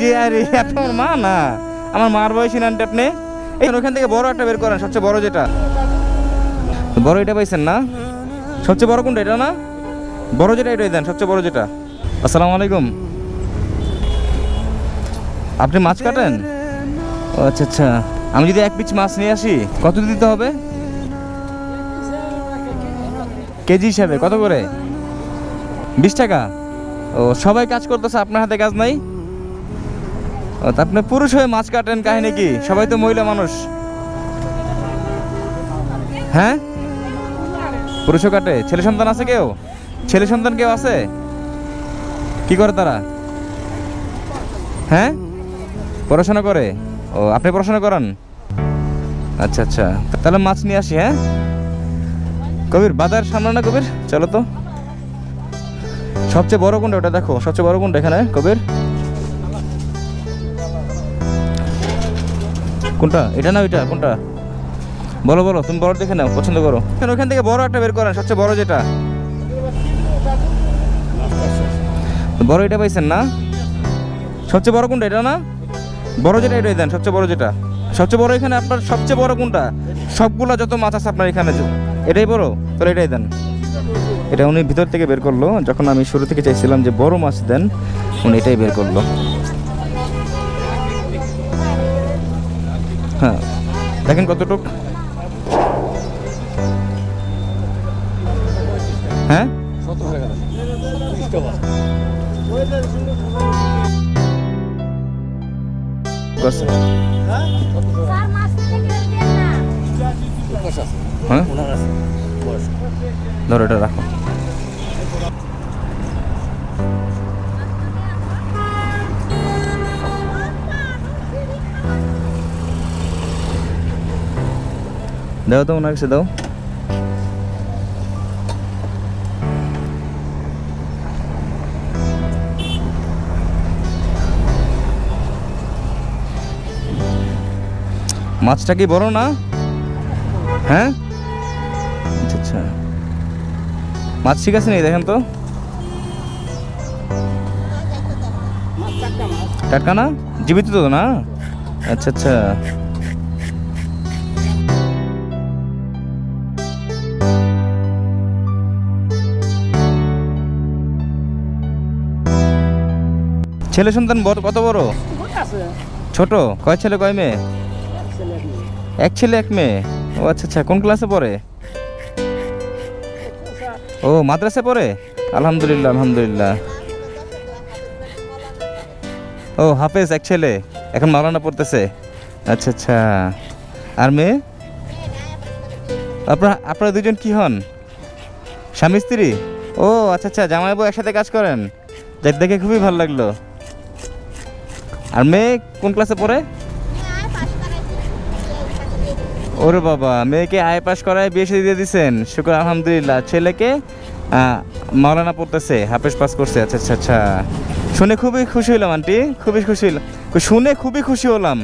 জি আরে, এত মা না। আমার মার বয়সী নানটা আপনি এই ওখান থেকে বড় একটা বের করেন, সবচেয়ে বড় যেটা। বড় এটা পাইছেন না? সবচেয়ে বড় কোনটা এটা না? বড় যেটা এটাই দেন, সবচেয়ে বড় যেটা। আসসালামু আলাইকুম। আপনি মাছ কাটেন? ও আচ্ছা আচ্ছা। আমি যদি এক পিস মাছ নিয়ে আসি, কত দিতে হবে? কেজি হিসাবে, কত করে? বিশ টাকা? ও, সবাই কাজ করতেছে, আপনার হাতে কাজ নাই? আপনি পুরুষ হয়ে মাছ কাটেন কাহিনী কি? সবাই তো মহিলা মানুষ। হ্যাঁ? পুরুষও কাটে। ছেলে সন্তান আছে কেউ? ছেলে সন্তান কেউ আছে? কি করে তারা? হ্যাঁ? পড়াশোনা করে? ও, আপনি পড়াশোনা করান? আচ্ছা আচ্ছা। তাহলে মাছ নিয়ে আসি হ্যাঁ? কবির, বাজার সামনে না কবির? চলো তো। সবচেয়ে বড় কোনটা ওটা দেখো। সবচেয়ে বড় কোনটা এখানে, কবির। কোনটা? এটা না ওইটা? কোনটা? বলো বলো তুমি বড় দেখে নাও পছন্দ করো। ওখান থেকে বড় একটা বের করেন সবচেয়ে বড় যেটা। বড় এটা পাইছেন না? সবচেয়ে বড় কোনটা এটা না? বড় যেটা এটাই দেন সবচেয়ে বড় যেটা। সবচেয়ে বড় এখানে আপনার সবচেয়ে বড় কোনটা? সবগুলা যত মাছ আছে আপনার এখানে এটাই বড়? তাহলে এটাই দেন। এটা উনি ভিতর থেকে বের করল যখন আমি শুরু থেকে চাইছিলাম যে বড় মাছ দেন উনি এটাই বের করল। হ্যাঁ। দেখেন কতটুক। হ্যাঁ? হ্যাঁ? ধরো এটা রাখো। দাও তো ওনার কাছে দাও। মাছটা কি বড় না? হ্যাঁ? আচ্ছা আচ্ছা। মাছ ঠিক আছে নি দেখেন তো? টাটকা না? জীবিত তো না? আচ্ছা আচ্ছা। ছেলে সন্তান বড় কত বড়? ছোট? কয় ছেলে কয় মেয়ে? এক ছেলে এক মেয়ে। ও আচ্ছা আচ্ছা কোন ক্লাসে পড়ে? ও মাদ্রাসে পড়ে? আলহামদুলিল্লাহ আলহামদুলিল্লাহ। ও হাফেজ এক ছেলে। এখন মাওলানা পড়তেছে। আচ্ছা আচ্ছা। আর মেয়ে? আপনার আপনারা দুজন কি হন? স্বামী স্ত্রী? ও আচ্ছা আচ্ছা জামাইবাবু একসাথে কাজ করেন? যাক দেখে খুবই ভালো লাগল। আর মেয়ে কোন ক্লাসে পড়ে? ওরে বাবা, মেয়েকে আয় পাস করায় বিয়ে দিয়ে দিছেন। শুক্র, আলহামদুলিল্লাহ। ছেলেকে মাওলানা পড়তেছে, হাফেজ পাস করছে। আচ্ছা আচ্ছা আচ্ছা। শুনে খুবই খুশি হলাম, আন্টি। খুবই খুশি হলাম। শুনে খুবই খুশি হলাম।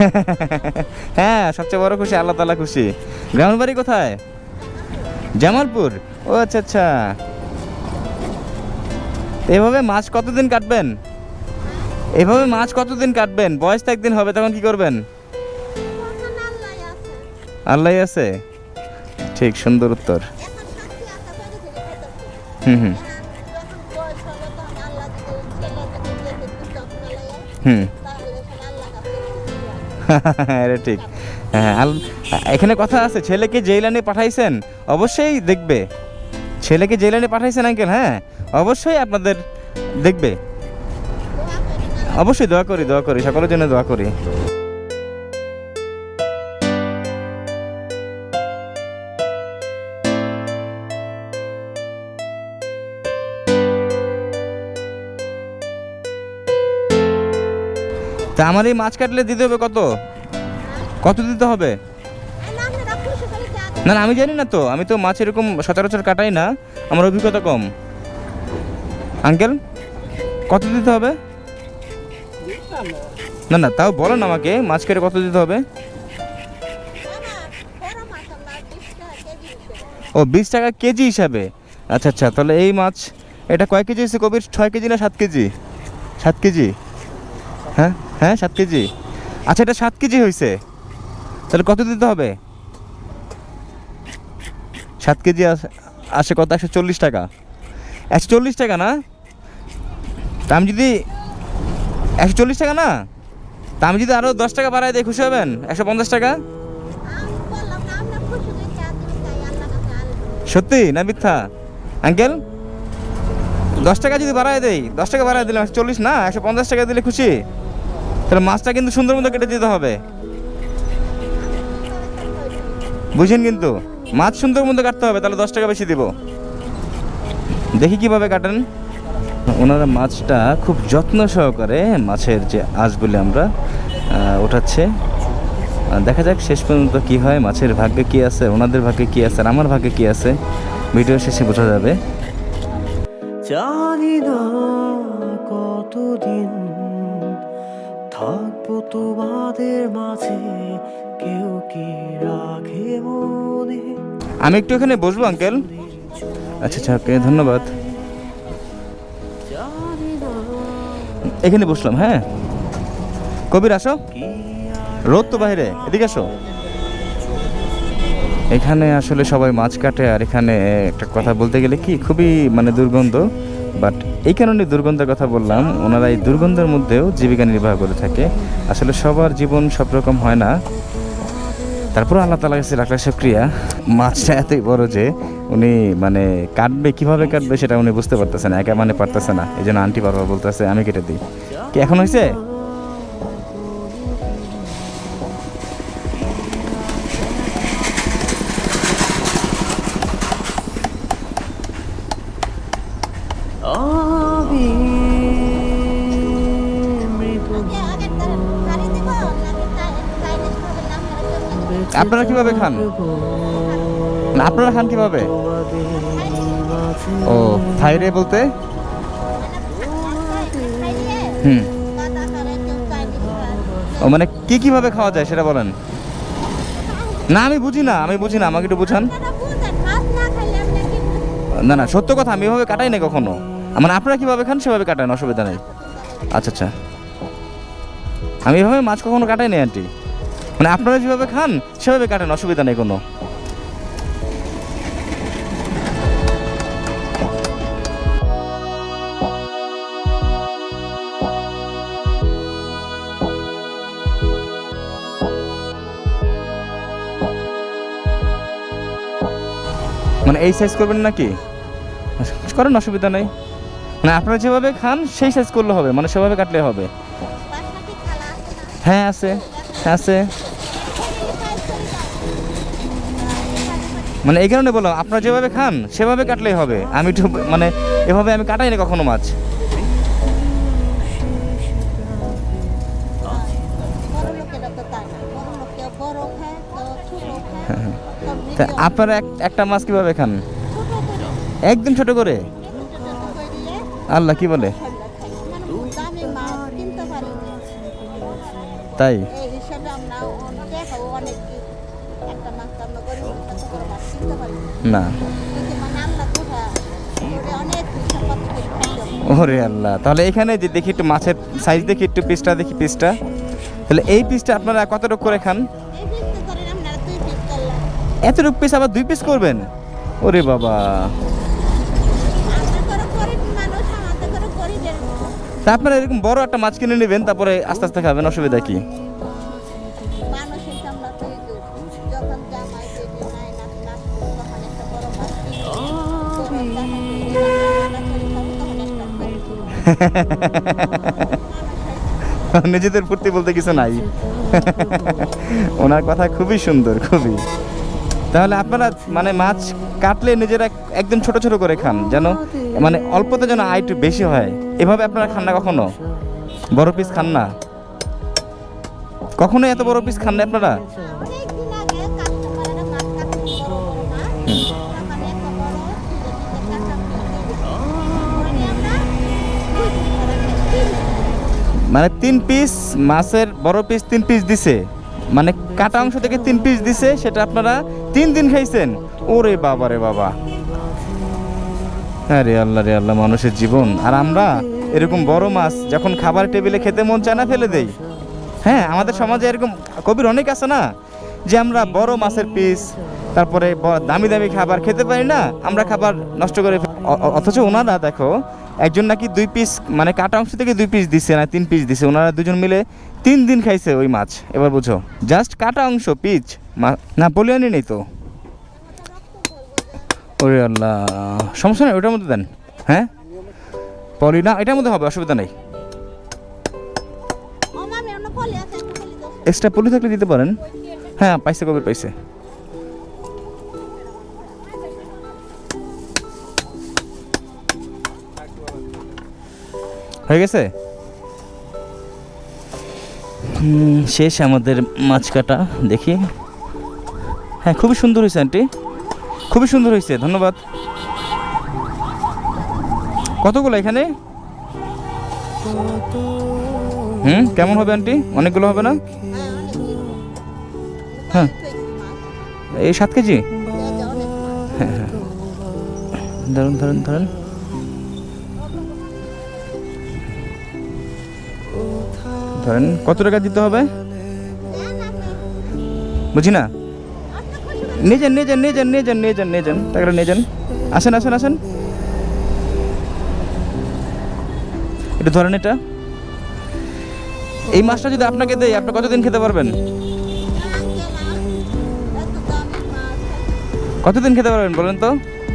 হ্যাঁ সবচেয়ে বড় খুশি, আল্লাহ তালা খুশি। গ্রামের বাড়ি কোথায়? জামালপুর। ও আচ্ছা আচ্ছা। এভাবে মাছ কতদিন কাটবেন? এভাবে মাছ কতদিন কাটবেন? বয়স তো একদিন হবে, তখন কি করবেন? আল্লাহ আছে। ঠিক, সুন্দর উত্তর। হুম হুম। হুম। আরে ঠিক। হ্যাঁ এখানে কথা আছে, ছেলেকে লাইনে পাঠাইছেন, অবশ্যই দেখবে। ছেলেকে লাইনে পাঠাইছেন আঙ্কেল হ্যাঁ? অবশ্যই আপনাদের দেখবে। অবশ্যই দোয়া করি দোয়া করি, সকলের জন্য দোয়া করি। তা আমার এই মাছ কাটলে দিতে হবে কত? কত দিতে হবে? না না, আমি জানি না তো। আমি তো মাছ এরকম সচরাচর কাটাই না। আমার অভিজ্ঞতা কম। আঙ্কেল, কত দিতে হবে? না না, তাও বলেন আমাকে, মাছ কেটে কত দিতে হবে? ও, বিশ টাকা কেজি হিসাবে। আচ্ছা আচ্ছা তাহলে এই মাছ, এটা কয় কেজি হয়েছে কবির? ছয় কেজি না সাত কেজি? সাত কেজি? হ্যাঁ হ্যাঁ সাত কেজি। আচ্ছা এটা সাত কেজি হয়েছে। তাহলে কত দিতে হবে? সাত কেজি আসে কত? একশো চল্লিশ টাকা। একশো চল্লিশ টাকা না? তা আমি যদি একশো চল্লিশ টাকা না? তা আমি যদি আরও দশ টাকা বাড়াই দিই খুশি হবেন? একশো পঞ্চাশ টাকা? সত্যি না মিথ্যা? আঙ্কেল, দশ টাকা যদি বাড়াই দেই, দশ টাকা বাড়াই দিলাম একশো চল্লিশ না? একশো পঞ্চাশ টাকা দিলে খুশি? তাহলে মাছটা কিন্তু সুন্দর মতো কেটে দিতে হবে। বুঝেন কিন্তু, মাছ সুন্দর মতো কাটতে হবে, তাহলে দশ টাকা বেশি দিব। দেখি কীভাবে কাটেন। ওনারা মাছটা খুব যত্ন সহকারে মাছের যে আঁশ বলে আমরা ওঠাচ্ছে। দেখা যাক শেষ পর্যন্ত কি হয় মাছের ভাগ্যে কি আছে ওনাদের ভাগ্যে কি আছে আর আমার ভাগ্যে কি আছে ভিডিও শেষে বোঝা যাবে। জানি না কতদিন থাকব তোমাদের মাঝে কেউ কি রাখে মনে? আমি একটু এখানে বসবো আঙ্কেল। আচ্ছা আচ্ছা ওকে ধন্যবাদ। এখানে বসলাম হ্যাঁ। কবির, আসো। রোদ তো বাইরে, এদিকে আসো। এখানে আসলে সবাই মাছ কাটে, আর এখানে একটা কথা বলতে গেলে কি, খুবই মানে দুর্গন্ধ, বাট এই কারণে দুর্গন্ধের কথা বললাম, ওনারা এই দুর্গন্ধের মধ্যেও জীবিকা নির্বাহ করে থাকে। আসলে সবার জীবন সব রকম হয় না তারপর আল্লাহ তালা কাছে লাখ শুক্রিয়া। মাছটা এতই বড় যে উনি মানে কাটবে, কীভাবে কাটবে সেটা উনি বুঝতে পারতেছে না, একা মানে পারতেছে না। এই জন্য আন্টি বারবার বলতেছে, আমি কেটে দিই। কি, এখন হয়েছে আমি মৃদু আপনারা কীভাবে খান? আপনারা খান কীভাবে? ও, থাইরে বলতে? হুম। ও মানে কি কীভাবে খাওয়া যায় সেটা বলেন। না, আমি বুঝি না, আমি বুঝি না, আমাকে একটু বুঝান। না না, সত্য কথা, আমি এভাবে কাটাই না কখনো। মানে আপনারা কীভাবে খান, সেভাবে কাটান, অসুবিধা নেই। আচ্ছা আচ্ছা। আমি এভাবে মাছ কখনো কাটাই নাই, আন্টি। মানে আপনারা যেভাবে খান সেভাবে কাটেন অসুবিধা নেই কোনো। মানে এই সাইজ করবেন নাকি? করেন অসুবিধা নেই। মানে আপনারা যেভাবে খান সেই সাইজ করলে হবে মানে সেভাবে কাটলে হবে। হ্যাঁ আছে আছে। মানে এই কারণে বললাম, আপনারা যেভাবে খান, সেভাবে কাটলেই হবে। আমি একটু মানে এভাবে আমি কাটাই না কখনো মাছ। তো তো তো তা আপনারা এক- একটা মাছ কীভাবে খান? একদম ছোট করে? আল্লাহ কি বলে? তাই? না। ওরে আল্লাহ, তাহলে এখানে যে দেখি একটু মাছের সাইজ দেখি, একটু পিসটা দেখি পিসটা তাহলে এই পিসটা আপনারা কতটুকু করে খান? এতটুকু পিস আবার দুই পিস করবেন? ওরে বাবা। তা আপনারা এরকম বড় একটা মাছ কিনে নেবেন, তারপরে আস্তে আস্তে খাবেন, অসুবিধা কি? নিজেদের ফুর্তি বলতে কিছু নাই। ওনার কথা খুবই সুন্দর, খুবই। তাহলে আপনারা মানে মাছ কাটলে নিজেরা একদম ছোট ছোট করে খান, যেন মানে অল্পতে যেন আয় একটু বেশি হয়। এভাবে আপনারা খান না কখনো? বড় পিস খান না? কখনো এত বড় পিস খান না আপনারা? মানে তিন পিস মাছের বড় পিস তিন পিস দিছে। মানে কাটা অংশ থেকে তিন পিস দিছে, সেটা আপনারা তিন দিন খাইছেন। ওরে বাবা রে বাবা। হ্যাঁ রে আল্লাহ রে আল্লাহ, মানুষের জীবন। আর আমরা এরকম বড় মাছ যখন খাবার টেবিলে খেতে মন চায় না, ফেলে দেই। হ্যাঁ আমাদের সমাজে এরকম কবির অনেক আছে না, যে আমরা বড় মাছের পিস তারপরে দামি দামি খাবার খেতে পারি না, আমরা খাবার নষ্ট করে অথচ ওনারা দেখো একজন নাকি দুই পিস মানে কাটা অংশ থেকে দুই পিস দিচ্ছে না তিন পিস দিছে ওনারা দুজন মিলে তিন দিন খাইছে ওই মাছ। এবার বুঝো জাস্ট কাটা অংশ পিচ না পলিয়ানি নেই তো। ওরে আল্লাহ সমস্যা নেই ওটার মধ্যে দেন। হ্যাঁ? পলি না এটার মধ্যে হবে অসুবিধা নেই। এক্সট্রা পলি থাকলে দিতে পারেন। হ্যাঁ পাইছে কবে পাইছে? হয়ে গেছে? শেষ আমাদের মাছ কাটা, দেখি। হ্যাঁ খুবই সুন্দর হয়েছে, আন্টি। খুবই সুন্দর হয়েছে, ধন্যবাদ। কতগুলো এখানে? হুম, কেমন হবে, আন্টি? অনেকগুলো হবে না? হ্যাঁ। এই সাত কেজি? হ্যাঁ হ্যাঁ। ধরুন ধরুন ধরুন। ধরেন, কত টাকা দিতে হবে? বুঝি না? নিয়ে যান নিয়ে যান নিয়ে যান নিয়ে যান নিয়ে যান নিয়ে যান। টাকাটা নিয়ে যান। আসেন আসেন আসেন। একটু ধরেন এটা। এই মাছটা যদি আপনাকে দেয় আপনি কতদিন খেতে পারবেন? কতদিন খেতে পারবেন বলেন তো?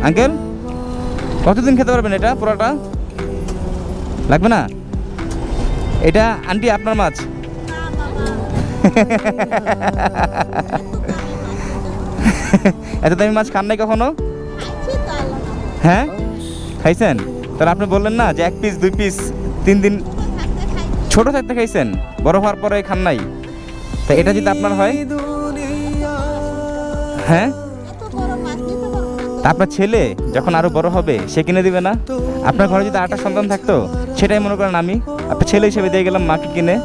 আঙ্কেল, কতদিন খেতে পারবেন এটা পুরোটা? লাগবে না? এটা আন্টি আপনার মাছ? এত দামি মাছ খান নাই কখনো? হ্যাঁ? খাইছেন? তাহলে আপনি বললেন না যে এক পিস দুই পিস তিন দিন ছোট থাকতে খাইছেন, বড় হওয়ার পরে খান নাই। তা এটা যদি আপনার হয়? হ্যাঁ? আপনার ছেলে যখন আরও বড় হবে, সে কিনে দিবে না? আপনার ঘরে যদি আটটা সন্তান থাকতো, সেটাই মনে করেন আমি? আপনার ছেলে হিসেবে দিয়ে গেলাম, মাকে কিনে।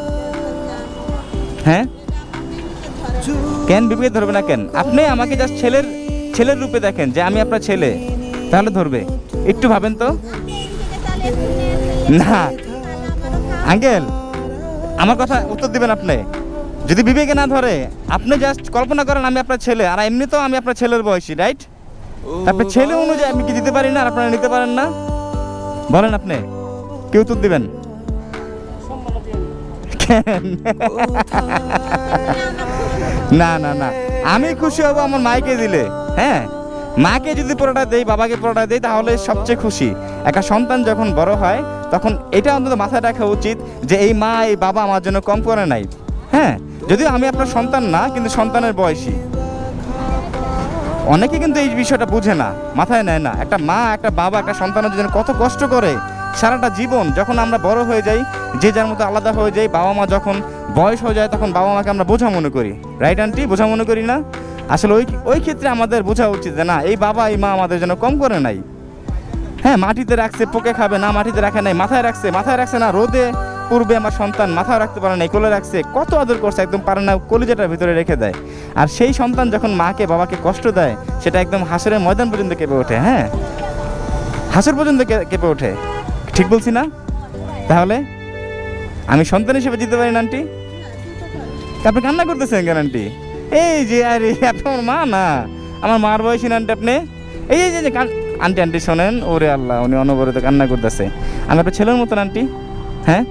হ্যাঁ? কেন বিবেকে ধরবে না কেন? আপনি আমাকে জাস্ট ছেলের ছেলের রূপে দেখেন যে আমি আপনার ছেলে। তাহলে ধরবে। একটু ভাবেন তো। না। আঙ্কেল, আমার কথা উত্তর দিবেন আপনি। যদি বিবেকে না ধরে, আপনি জাস্ট কল্পনা করেন আমি আপনার ছেলে, আর এমনিতেও আমি আপনার ছেলের বয়সী রাইট আপনার ছেলে অনুযায়ী আমি কি দিতে পারি না, আর আপনারা নিতে পারেন না? বলেন আপনি। কি উত্তর দিবেন? না না না। আমি খুশি হব আমার মাইকে দিলে হ্যাঁ? মাকে যদি পুরোটা দেই, বাবাকে পুরোটা দেই, তাহলে সবচেয়ে খুশি। একটা সন্তান যখন বড় হয়, তখন এটা অন্তত মাথায় রাখা উচিত যে এই মা, এই বাবা আমার জন্য কম করে নাই। হ্যাঁ? যদিও আমি আপনার সন্তান না, কিন্তু সন্তানের বয়সী। অনেকে কিন্তু এই বিষয়টা বুঝে না, মাথায় নেয় না। একটা মা, একটা বাবা, একটা সন্তানের জন্য কত কষ্ট করে সারাটা জীবন যখন আমরা বড় হয়ে যাই, যে যার মতো আলাদা হয়ে যাই বাবা মা যখন বয়স হয়ে যায়, তখন বাবা মাকে আমরা বোঝা মনে করি। রাইট আন্টি বোঝা মনে করি না? আসলে ওই ওই ক্ষেত্রে আমাদের বোঝা উচিত না, এই বাবা, এই মা আমাদের জন্য কম করে নাই। হ্যাঁ মাটিতে রাখছে, পোকে খাবে না, মাটিতে রাখে নাই, মাথায় রাখছে মাথায় রাখছে না, রোদে পূর্বে আমার সন্তান মাথায় রাখতে পারে না কোলে রাখছে, কত আদর করছে, একদম পারে না, কলিজাটার ভিতরে রেখে দেয়। আর সেই সন্তান যখন মাকে, বাবাকে কষ্ট দেয়, সেটা একদম হাসরের ময়দান পর্যন্ত কেঁপে ওঠে হ্যাঁ? হাসর পর্যন্ত কেঁপে ওঠে। ঠিক বলছি না? তাহলে? আমি সন্তান হিসেবে দিতে পারি না, আন্টি? আপনি কান্না করতেছেন কেন, আন্টি? এই যে, আরে, আপনি আমার মা না। আমার মার বয়সী না, আন্টি আপনি? এই যে- যে আন্টি আন্টি শোনেন, ওরে আল্লাহ, উনি অনবরত কান্না করতেছে। আমি আপনার ছেলের মতন, আন্টি। হ্যাঁ?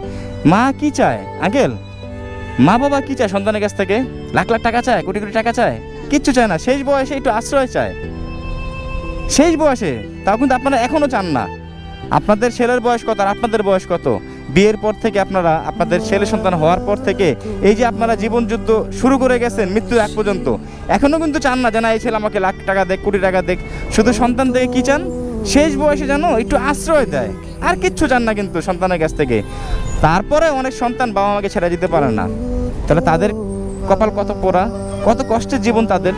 মা কি চায়? আঙ্কেল? মা বাবা কি চায় সন্তানের কাছ থেকে? লাখ লাখ টাকা চায়, কোটি কোটি টাকা চায়? কিচ্ছু চায় না, শেষ বয়সে একটু আশ্রয় চায়। শেষ বয়সে, তাও কিন্তু আপনারা এখনও চান না। আপনাদের ছেলের বয়স কত আর আপনাদের বয়স কত? বিয়ের পর থেকে আপনারা আপনাদের ছেলে সন্তান হওয়ার পর থেকে এই যে আপনারা জীবন যুদ্ধ শুরু করে গেছেন মৃত্যুর এক পর্যন্ত, এখনও কিন্তু চান না যে না, এই ছেলে আমাকে লাখ টাকা দেখ, কোটি টাকা দেখ। শুধু সন্তান থেকে কি চান? শেষ বয়সে যেন একটু আশ্রয় দেয়। আর কিচ্ছু চান না কিন্তু সন্তানের কাছ থেকে। তারপরে অনেক সন্তান বাবা মাকে ছেড়ে দিতে পারে না। তাহলে তাদের কপাল কত পোড়া, কত কষ্টের জীবন তাদের।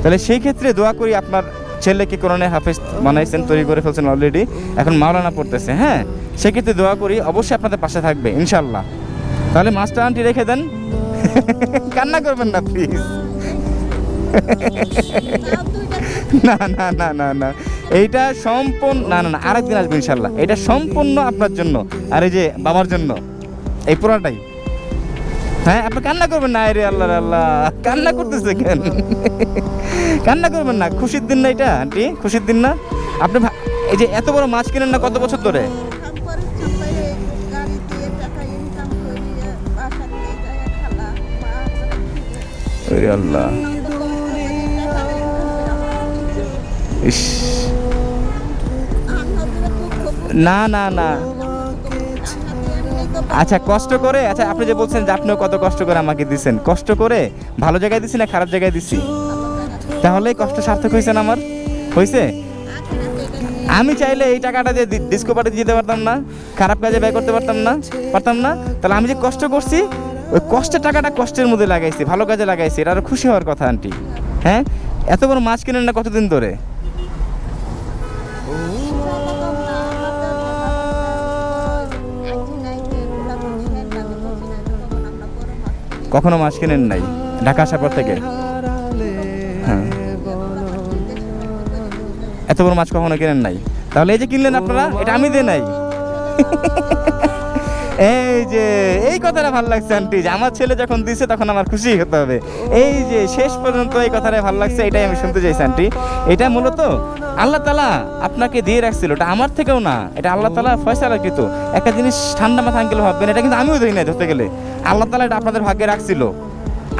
তাহলে সেই ক্ষেত্রে দোয়া করি আপনার ছেলেকে কোরআনে হাফেজ বানাইছেন, তৈরি করে ফেলছেন অলরেডি এখন মাওলানা পড়তেছে হ্যাঁ? সেক্ষেত্রে দোয়া করি, অবশ্যই আপনাদের পাশে থাকবে ইনশাল্লাহ তাহলে মাস্টার আন্টি রেখে দেন। কান্না করবেন না প্লিজ না না না না না। এইটা সম্পূর্ণ না না না, আরেকদিন আসবে ইনশাল্লাহ এটা সম্পূর্ণ আপনার জন্য। আর এই যে বাবার জন্য, এই পুরাটাই হ্যাঁ আপনি কান্না করবেন না রে আল্লাহ আল্লাহ। কান্না করতেছে কেন? কান্না করবেন না, খুশির দিন না এটা, আন্টি, খুশির দিন না। আপনি এই যে এত বড় মাছ কিনেন না কত বছর ধরে? আল্লাহ। ইস। না না না। আচ্ছা কষ্ট করে আচ্ছা আপনি যে বলছেন যে আপনিও কত কষ্ট করে আমাকে দিছেন। কষ্ট করে ভালো জায়গায় দিছি না খারাপ জায়গায় দিছি? তাহলে কষ্ট সার্থক হয়েছে না আমার? হয়েছে? আমি চাইলে এই টাকাটা যে ডিস্কো পার্টি দিতে পারতাম না, খারাপ কাজে ব্যয় করতে পারতাম না পারতাম না, তাহলে আমি যে কষ্ট করছি, ওই কষ্টের টাকাটা কষ্টের মধ্যে লাগাইছি, ভালো কাজে লাগাইছি, এটা আরও খুশি হওয়ার কথা, আন্টি। হ্যাঁ? এত বড় মাছ কিনেন না কতদিন ধরে? কখনো মাছ কিনেন নাই? ঢাকা আসার পর থেকে? হ্যাঁ। এত বড় মাছ কখনো কেনেন নাই? তাহলে এই যে কিনলেন আপনারা, এটা আমি দিয়ে নাই। এই যে, এই কথাটা ভালো লাগছে, আন্টি। যে আমার ছেলে যখন দিছে, তখন আমার খুশি হতে হবে। এই যে, শেষ পর্যন্ত এই কথাটা ভালো লাগছে, এটাই আমি শুনতে চাইছি, আন্টি। এটা মূলত আল্লাহ তালা আপনাকে দিয়ে রাখছিল, এটা আমার থেকেও না। এটা আল্লাহ তালা ফয়সালা কিন্তু একটা জিনিস ঠান্ডা মাথা আঙ্কেল ভাববেন, এটা কিন্তু আমিও ধরি না ধরতে গেলে। আল্লাহ তালা এটা আপনাদের ভাগ্যে রাখছিল।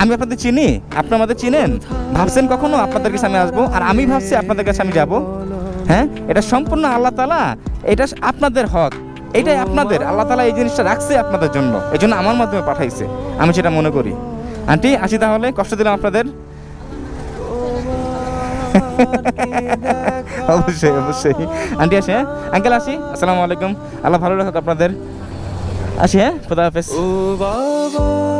আমি আপনাদের চিনি আপনি আমাদের চিনেন? ভাবছেন কখনো আপনাদের কাছে আমি আসব? আর আমি ভাবছি আপনাদের কাছে আমি যাব। হ্যাঁ? এটা সম্পূর্ণ আল্লাহ তালা এটা আপনাদের হক। এটাই আপনাদের। আল্লাহ তালা এই জিনিসটা রাখছে আপনাদের জন্য। এই জন্য আমার মাধ্যমে পাঠাইছে। আমি সেটা মনে করি। আন্টি আসি তাহলে। কষ্ট দিলাম আপনাদের। অবশ্যই অবশ্যই। আন্টি আসি হ্যাঁ? আঙ্কেল আসি। আসসালামু আলাইকুম। আল্লাহ ভালো রাখুক আপনাদের। আসি হ্যাঁ? খুদা হাফেজ। ও বাবা।